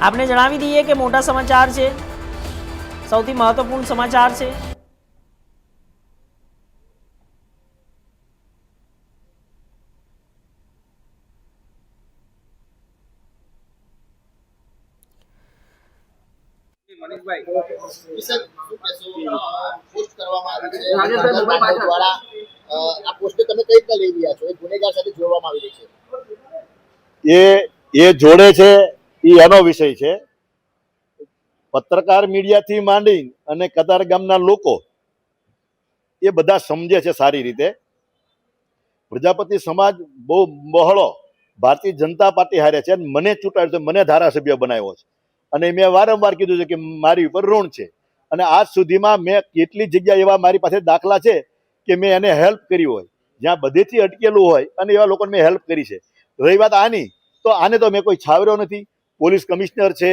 આપને જણાવી દઈએ કે મોટા સમાચાર છે. સૌથી મહત્વપૂર્ણ સમાચાર છે. એ જોડે છે એ એનો વિષય છે. પત્રકાર મીડિયાથી માંડી અને કતાર ગામના લોકો એ બધા સમજે છે સારી રીતે. પ્રજાપતિ સમાજ બહુ બહોળો ભારતીય જનતા પાર્ટી હારે છે અને મને ચૂંટાયો છે, મને ધારાસભ્ય બનાવ્યો છે. અને મેં વારંવાર કીધું છે કે મારી ઉપર ઋણ છે. અને આજ સુધીમાં મેં કેટલી જગ્યા એવા મારી પાસે દાખલા છે કે મેં એને હેલ્પ કરી હોય. જ્યાં બધેથી અટકેલું હોય અને એવા લોકોને મેં હેલ્પ કરી છે. રહી વાત આની, તો આને તો મેં કોઈ છાવર્યો નથી. પોલીસ કમિશનર છે,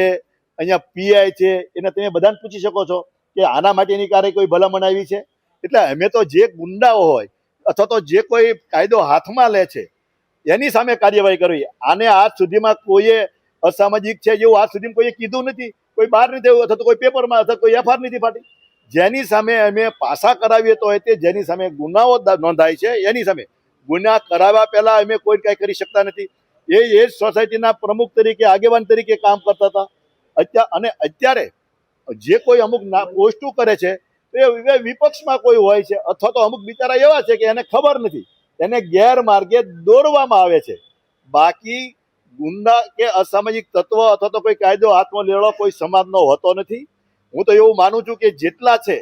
અહીંયા પીઆઈ છે, એને તમે બધાને પૂછી શકો છો કે આના માટેની ક્યારે કોઈ ભલામણ આવી છે? એટલે અમે તો જે ગુંડાઓ હોય અથવા તો જે કોઈ કાયદો હાથમાં લે છે, એની સામે કાર્યવાહી કરવી. આને આજ સુધીમાં કોઈએ અસામાજિક છે એવું આજ સુધીમાં કોઈએ કીધું નથી. કોઈ બહાર નથી આવ્યું અથવા તો કોઈ પેપરમાં અથવા કોઈ એફઆર નથી ફાટી. જેની સામે અમે પાસા કરાવીએ તો તે જેની સામે ગુનાઓ નોંધાય છે, એની સામે. ગુના કરાવ્યા પહેલા અમે કોઈ કાંઈ કરી શકતા નથી. એ એ જ સોસાયટીના પ્રમુખ તરીકે, આગેવાન તરીકે કામ કરતા હતા. અત્યારે અને અત્યારે જે કોઈ અમુક પોસ્ટો કરે છે એ વિપક્ષમાં કોઈ હોય છે, અથવા તો અમુક બિચારા એવા છે કે એને ખબર નથી. એને ગેરમાર્ગે દોરવામાં આવે છે. બાકી ગુંડા કે અસામાજિક તત્વ અથવા તો કોઈ કાયદો હાથમાં લેવડો કોઈ સમાજનો હોતો નથી. હું તો એવું માનું છું કે જેટલા છે,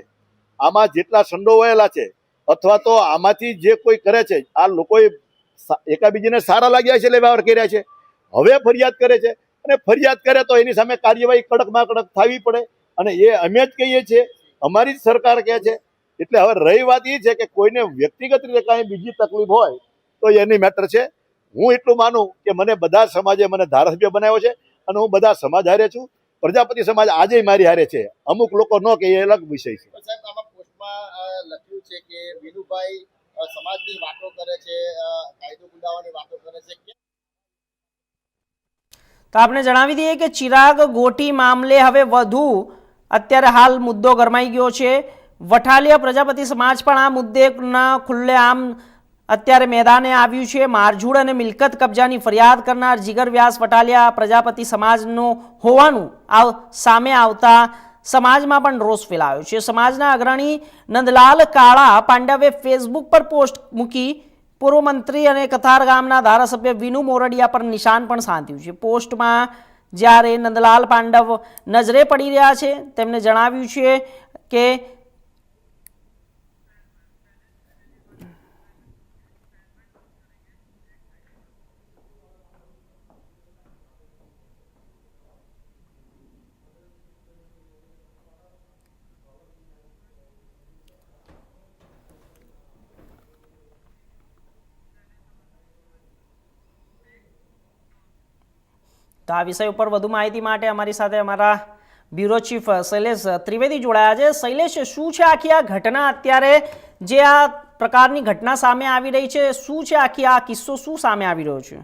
આમાં જેટલા સંડોવાયેલા છે, અથવા તો આમાંથી જે કોઈ કરે છે, આ લોકોએ એકાબીજીને સારા લાગ્યા છે, એટલે વ્યવહાર કર્યા છે. હવે ફરિયાદ કરે છે. અને ફરિયાદ કરે તો એની સામે કાર્યવાહી કડકમાં કડક થવી પડે. અને એ અમે જ કહીએ છીએ, અમારી જ સરકાર કહે છે. એટલે હવે રહી વાત એ છે કે કોઈને વ્યક્તિગત રીતે કાંઈ બીજી તકલીફ હોય, તો એની મેટર છે. હું એટલું માનું કે મને બધા સમાજે મને ધારાસભ્ય બનાવ્યો છે અને હું બધા સમાજ હારે છું. પ્રજાપતિ સમાજ આજે મારી હારે છે. અમુક લોકો ન કે એ અલગ વિષય છે. લખ્યું છે કે વિનુભાઈ સમાજની વાતો કરે છે કાયદો ગુંડાવાની વાતો કરે છે. તો આપણે જણાવી દઈએ કે ચિરાગ ગોટી મામલે હવે વધુ અત્યારે હાલ મુદ્દો ગરમાઈ ગયો છે. વઠાલિયા પ્રજાપતિ સમાજ પણ આ મુદ્દેના ખુલ્લે આમ અત્યારે મેદાને આવ્યું છે. મારઝૂડ અને મિલકત કબજાની ફરિયાદ કરનાર જીગર વ્યાસ વટાલિયા પ્રજાપતિ સમાજનું હોવાનું આ સામે આવતા સમાજમાં પણ રોષ ફેલાયો છે. સમાજના અગ્રણી નંદલાલ કાળા પાંડવે ફેસબુક પર પોસ્ટ મૂકી પૂર્વ મંત્રી અને કથાર ગામના ધારાસભ્ય વિનુ મોરડિયા પર નિશાન પણ સાધ્યું છે. પોસ્ટમાં જ્યારે નંદલાલ પાંડવ નજરે પડી રહ્યા છે તેમણે જણાવ્યું છે કે તો આ વિષય ઉપર વધુ માહિતી માટે અમારી સાથે અમારા બ્યુરો ચીફ શૈલેષ ત્રિવેદી જોડાયા છે. શૈલેષ, શું છે આખી આ ઘટના અત્યારે? જે આ પ્રકારની ઘટના સામે આવી રહી છે, શું છે આખી આ કિસ્સો? શું સામે આવી રહ્યો છે?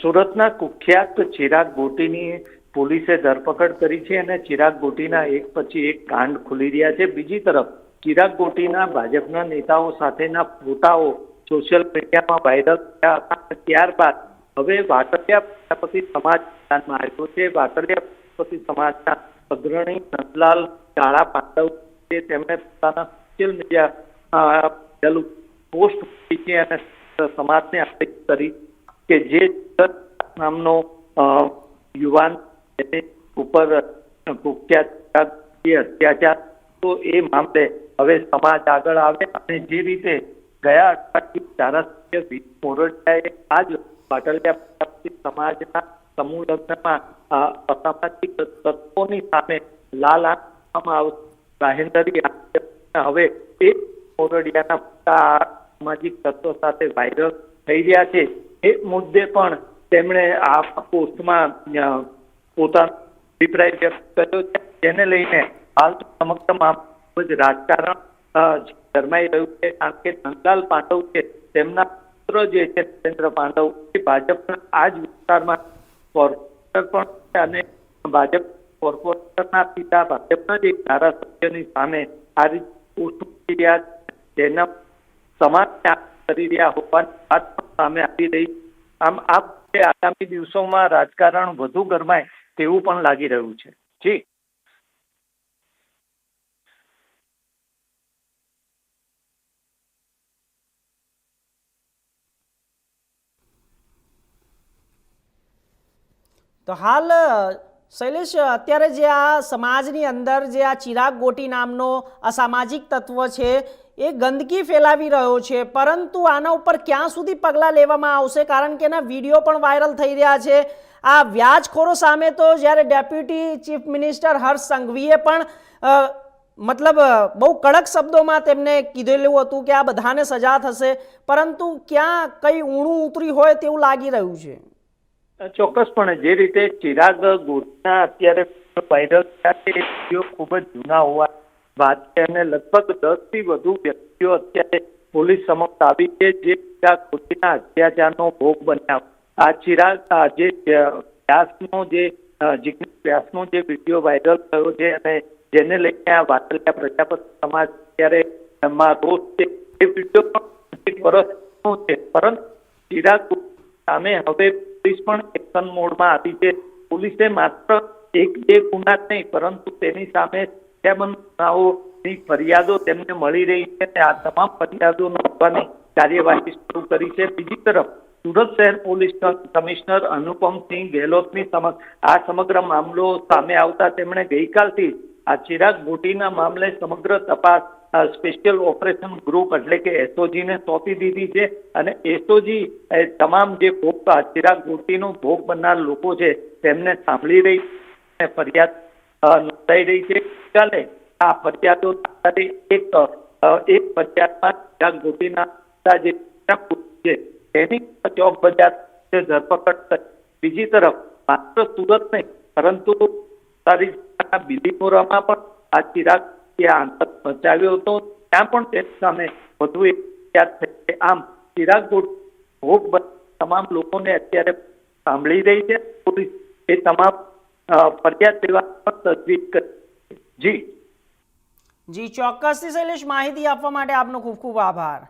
સુરતના કુખ્યાત ચિરાગ ગોટીની પોલીસે ધરપકડ કરી છે અને ચિરાગ ગોટીના એક પછી એક કાંડ ખુલી રહ્યા છે. બીજી તરફ, ચિરાગ ગોટીના ભાજપના નેતાઓ સાથેના ફોટાઓ સોશિયલ મીડિયામાં વાયરલ થયા હતા. ત્યારબાદ, હવે વાટલિયા પ્રજાપતિ સમાજ મેદાનમાં આવ્યો છે. વાટલિયા પ્રજાપતિ સમાજના અગ્રણી નંદલાલ કાળા પાંડવ છે. તેમણે પોતાના સોશિયલ મીડિયા પોસ્ટ મૂકી અને સમાજને અપીલ કરી કે જે નામનો યુવાન ઉપર અત્યાચાર તો એ મામલે હવે સમાજ આગળ આવે અને જે રીતે ગયા અઠવાડિયે ધારાસભ્ય મોરડિયાએ આ જ પાટલિયા સમાજના સમૂહ લગ્નમાં અસામાજિક તત્વોની સામે લાલ આંખવામાં આવતી. રાહેન્દ્રી હવે એ મોરડિયાના મોટા સામાજિક તત્વો સાથે વાયરલ થઈ રહ્યા છે. એ મુદ્દે પણ તેમણે આ પોસ્ટમાં પોતાનો અભિપ્રાય વ્યક્ત કર્યો છે. જેને લઈને હાલ સમગ્ર ખૂબ જ રાજકારણ ગરમાઈ રહ્યું છે. કારણ કે નંદલાલ પાંડવ છે તેમના પુત્ર જે છે, નરેન્દ્ર પાંડવ, એ ભાજપના આ જ વિસ્તારમાં કોર્પોરેટર પણ છે અને ભાજપ કોર્પોરેટરના પિતા, ભાજપના જ ધારાસભ્યની સામે આ રીતે રહ્યા. જેના સમાજ કરી રહ્યા હોવાની વાત પણ સામે આવી રહી આમ આ આગામી દિવસોમાં રાજકારણ વધુ ગરમાય તેવું પણ લાગી રહ્યું છે. જી. તો હાલ શૈલેષ અત્યારે જે આ સમાજની અંદર જે આ ચિરાગ ગોટી નામનો અસામાજિક તત્વ છે, એ ગંદકી ફેલાવી રહ્યો છે. પરંતુ આના ઉપર ક્યાં સુધી પગલાં લેવામાં આવશે? કારણ કે એના વીડિયો પણ વાયરલ થઈ રહ્યા છે. આ વ્યાજખોરો સામે તો જ્યારે ડેપ્યુટી ચીફ મિનિસ્ટર હર્ષ સંઘવીએ પણ મતલબ બહુ કડક શબ્દોમાં તેમને કીધેલું હતું કે આ બધાને સજા થશે. પરંતુ ક્યાં કઈ ઊણું ઉતરી હોય તેવું લાગી રહ્યું છે. ચોક્કસપણે જે રીતે ચિરાગ ગોટના અત્યારે વાયરલ થયા વીડિયો ખૂબ જ જૂના હોવા વાત છે અને લગભગ દસથી વધુ વ્યક્તિઓ અત્યારે પોલીસ સમક્ષ આવી છે જે ચિરાગ ગોટીના અત્યાચારનો ભોગ બન્યા. આ ચિરાગ આજે વ્યાસનો જે અ, વ્યાસનો જે વીડિયો વાયરલ થયો છે અને જેને લઈને આ વાતલિયા પ્રજાપતિ સમાજ અત્યારે એમાં રોષ છે. એ વીડિયો પણ વર્ષનો છે. પરંતુ ચિરાગ સામે હવે પોલીસ પણ એક્શન મોડમાં આવી છે. પોલીસે માત્ર એક બે ગુના નહીં, પરંતુ તેની સામે ગુનાઓની ફરિયાદો તેમને મળી રહી છે અને આ તમામ ફરિયાદો નોંધવાની કાર્યવાહી શરૂ કરી છે. બીજી તરફ, સુરત શહેર પોલીસ કમિશનર અનુપમસિંહ ગેહલોતની સમક્ષ આ સમગ્ર મામલો સામે આવતા તેમણે ગઈકાલથી આ ચિરાગ ગોટીના મામલે સમગ્ર તપાસ સ્પેશિયલ ઓપરેશન ગ્રુપ એટલે કે એસઓજી ને સોંપી દીધી છે અને એસઓજી તમામ જે ભોગ, ચિરાગ ગોટીનો ભોગ બનનાર લોકો છે તેમને સાંભળી રહી છે ફરિયાદ નોંધાઈ રહી છે. ગઈકાલે આ ફરિયાદો એક એક ફરિયાદમાં ચિરાગ ગોટીના જે છે તેની ચોક બજાર ધરપકડ બીજી તરફ, માત્ર સુરત નહીં, પરંતુ બિલીમોરામાં પણ આ ચિરાગ ત્યાં આતંક મચાવ્યો હતો. ત્યાં પણ તેની સામે વધુ આમ ચિરાગ ગોટ ભોગ તમામ લોકોને અત્યારે સાંભળી રહી છે. પોલીસ એ તમામ ફરિયાદ લેવા પણ તજવીજ કરી જી. જી, ચોક્કસથી શૈલેષ, માહિતી આપવા માટે આપનો ખૂબ ખૂબ આભાર.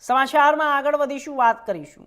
સમાચારમાં આગળ વધીશું, વાત કરીશું.